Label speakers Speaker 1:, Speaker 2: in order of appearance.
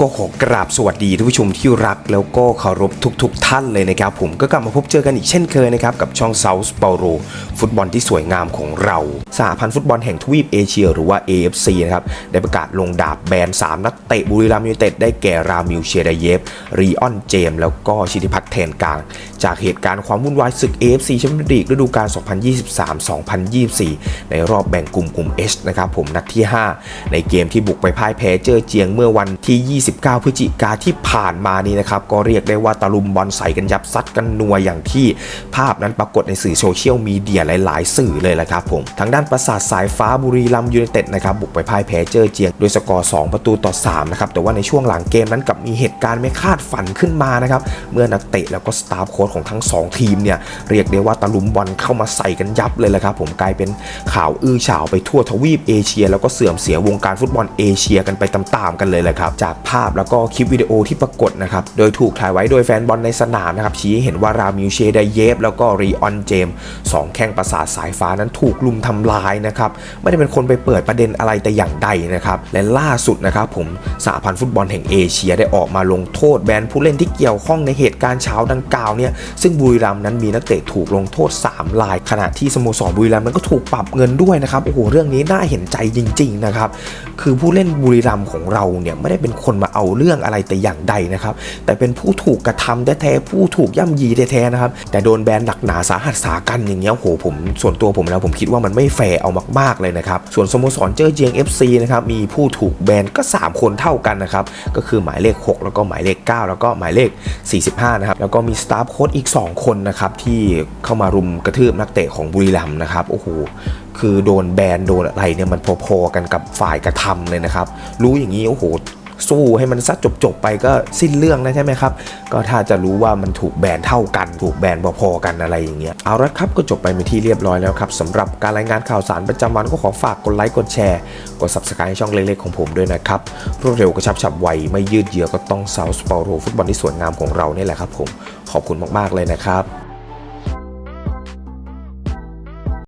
Speaker 1: ก็ขอกราบสวัสดีท่านผู้ชมที่รักแล้วก็เคารพทุกๆทท่านเลยนะครับ ผมก็กลับมาพบเจอกันอีกเช่นเคยนะครับ กับช่อง South p a u l o ฟุตบอลที่สวยงามของเราสหพันธ์ฟุตบอลแห่งทวีปเอเชีย หรือว่า AFC นะครับ ได้ประกาศลงดาบแบน 3 นักเตะบุรีรัมย์ยูไนเต็ดได้แก่รามิลเชยดเยฟ รีออนเจม แล้วก็ชิติพัฒน์แทนกลาง จากเหตุการณ์ความวุ่นวายศึก AFC แชมเปี้ยนส์ลีกฤดูกาล 2023-2024 ในรอบแบ่งกลุ่มกลุ่ม H นะครับผมนัดที่ 5 ในเกมที่บุกไปพ่ายแพ้เจอเจียงเมื่อวันที่29 พฤศจิกาที่ผ่านมานี้นะครับ ก็เรียกได้ว่าตะลุมบอลใส่กันยับซัดกันนัวอย่างที่ภาพนั้นปรากฏในสื่อโซเชียลมีเดียหลาย ๆ สื่อเลยแหละครับผม ทางด้านประสาทสายฟ้าบุรีรัมยูไนเต็ดนะครับ บุกไปพ่ายแพ้เจอเจียงโดยสกอร์ 2 ประตูต่อ 3 นะครับ แต่ว่าในช่วงหลังเกมนั้นกลับมีเหตุการณ์ไม่คาดฝันขึ้นมานะครับ เมื่อนักเตะแล้วก็สตาฟโค้ชของทั้ง 2 ทีมเนี่ยเรียกได้ว่าตะลุมบอลเข้ามาใส่กันยับเลยแหละครับผมกลายเป็นข่าวอื้อฉาวไปทั่วทวีปเอเชีย แล้วก็เสื่อมเสียวงการฟุตบอลเอเชียกันไปตามๆกันเลยแหละครับจากภาพแล้วก็คลิปวิดีโอที่ปรากฏนะครับ โดยถูกถ่ายไว้โดยแฟนบอลในสนามนะครับ ชี้ให้เห็นว่ารามิลเชไดเยฟแล้วก็รีออนเจมส์สองแข้งประสาทสายฟ้านั้นถูกลุมทำลายนะครับ ไม่ได้เป็นคนไปเปิดประเด็นอะไรแต่อย่างใดนะครับ และล่าสุดนะครับผมสหพันธ์ฟุตบอลแห่งเอเชียได้ออกมาลงโทษแบนผู้เล่นที่เกี่ยวข้องในเหตุการณ์เช้าดังกล่าวเนี่ยซึ่งบุรีรัมย์นั้นมีนักเตะถูกลงโทษ3ลาย ขณะที่สโมสรบุรีรัมย์นั้นก็ถูกปรับเงินด้วยนะครับโอ้โหเรื่องนี้น่าเห็นใจจริง ๆนะครับ คือผู้เล่นบุรีรัมย์ของเราเนี่ยไม่ได้เป็นคนมาเอาเรื่องอะไรแต่อย่างใดนะครับ แต่เป็นผู้ถูกกระทำแท้ๆผู้ถูกย่ำยีแท้ๆนะครับ แต่โดนแบนหนักหนาสาหัสสากันอย่างเงี้ยโอ้โหผมส่วนตัวผมแล้วผมคิดว่ามันไม่แฟร์เอามากๆเลยนะครับ ส่วนสโมสรเจอเจียง FC นะครับมีผู้ถูกแบนก็ 3 คนเท่ากันนะครับ ก็คือหมายเลข 6 แล้วก็หมายเลข 9 แล้วก็หมายเลข 45 นะครับ แล้วก็มีสตาฟโค้ชอีก 2 คนนะครับ ที่เข้ามารุมกระทืบนักเตะของบุรีรัมย์นะครับ โอ้โหคือโดนแบนโดนอะไรเนี่ยมันพอๆกันกับฝ่ายกระทำเลยนะครับ รู้อย่างนี้โอ้โห สู้ให้มันซัดจบๆไปก็สิ้นเรื่องนะใช่ไหมครับ ก็ถ้าจะรู้ว่ามันถูกแบนเท่ากัน ถูกแบนพอๆกันอะไรอย่างเงี้ยเอาละครับก็จบไปเป็นที่เรียบร้อยแล้วครับสำหรับการรายงานข่าวสารประจำวันก็ขอฝากกดไลค์กดแชร์กด subscribe ให้ช่องเล็กๆของผมด้วยนะครับรวดเร็วกระชับฉับไวไม่ยืดเยื้อก็ต้องเซาสปอร์โรฟุตบอลที่สวยงามของเราเนี่ยแหละครับผมขอบคุณมากๆเลยนะครับ